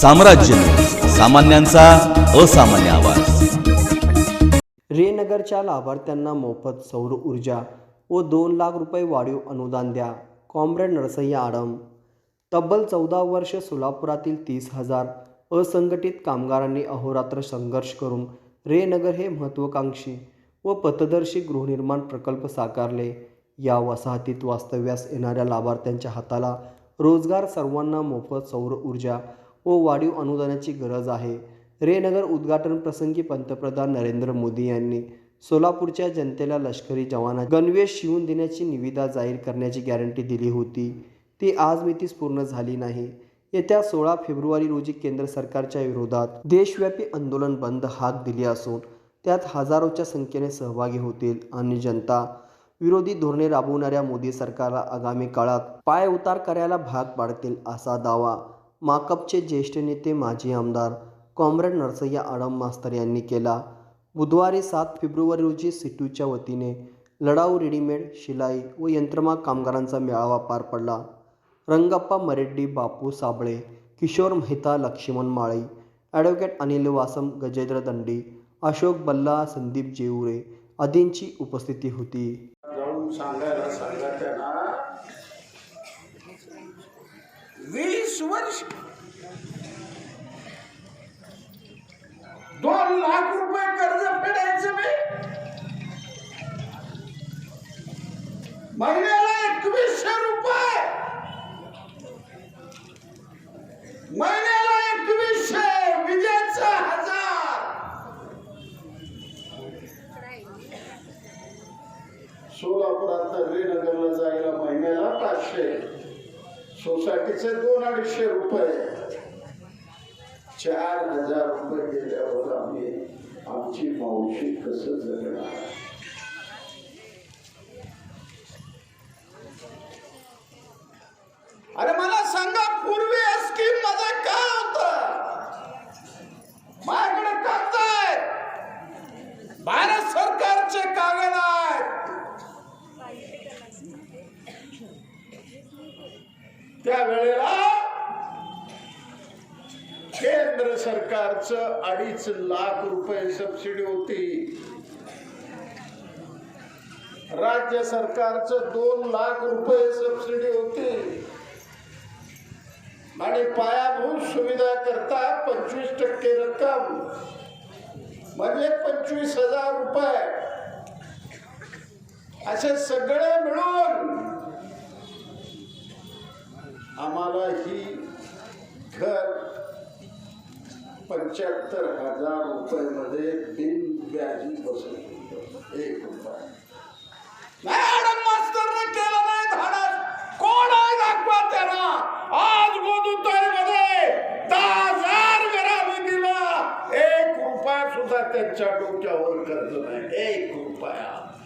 साम्राज्य सामान्यांचा असामान्य आवाज. रेनगरच्या लाभार्थ्यांना मोफत सौर ऊर्जा व दोन लाख रुपये वाढीव अनुदान द्या. कॉम्रेड नरसय्या आडम. तब्बल चौदा वर्ष सोलापुरातील तीस हजार असंघटित कामगारांनी अहोरात्र संघर्ष करून रेनगर हे महत्त्वाकांक्षी व पथदर्शी गृहनिर्माण प्रकल्प साकारले. या वसाहतीत वास्तव्यास येणाऱ्या लाभार्थ्यांच्या हाताला रोजगार सर्वांना मोफत सौर ऊर्जा व वाढीव अनुदानाची गरज आहे. रेनगर उद्घाटन प्रसंगी पंतप्रधान नरेंद्र मोदी यांनी सोलापूरच्या जनतेला लष्करी जवाना गणवेश शिवून देण्याची निविदा जाहीर करण्याची गॅरंटी दिली होती. ती आज मितीस पूर्ण झाली नाही. येत्या सोळा फेब्रुवारी रोजी केंद्र सरकारच्या विरोधात देशव्यापी आंदोलन बंद हाक दिली असून त्यात हजारोच्या संख्येने सहभागी होतील आणि जनता विरोधी धोरणे राबवणाऱ्या मोदी सरकारला आगामी काळात पाय उतार करायला भाग पाडतील असा दावा माकपचे ज्येष्ठ नेते माजी आमदार कॉम्रेड नरसय्या आडम मास्तर यांनी केला. बुधवारी सात फेब्रुवारी रोजी सिटूच्या वतीने लढाऊ रेडीमेड शिलाई व यंत्रमाग कामगारांचा मेळावा पार पडला. रंगप्पा मरेड्डी बापू साबळे किशोर मेहता लक्ष्मण माळी ॲडव्होकेट अनिल वासम गजेंद्र दंडी अशोक बल्ला संदीप जेवरे आदींची उपस्थिती होती. वीस वर्ष. दोन लाख रुपये कर्ज फेडायचं मी. महिन्याला एकवीसशे रुपये. महिन्याला एकवीसशे विजेचा हजार. सोलापुरात रेनगरला जायला सोसायटीचे दोन अडीचशे रुपये. चार हजार रुपये गेल्यावर आम्ही आमची मावशी कसं जगणार? त्यावेळेला केंद्र सरकारचं अडीच लाख रुपये सबसिडी होती. राज्य सरकारचं दोन लाख रुपये सबसिडी होती. आणि पायाभूत सुविधा करता पंचवीस टक्के रक्कम म्हणजे पंचवीस हजार रुपये. असे सगळे मिळून आम्हाला ही घर पंच्याहत्तर हजार रुपये मध्ये बिन व्याजी बसत एक रुपया. मॅडम मास्तरने केलं नाही धाडस. कोण आहे दाखवा त्याला? आज गोदुताईमध्ये दहा हजार घराने दिला. एक रुपया सुद्धा त्यांच्या डोक्यावर कर्ज नाही. एक रुपया.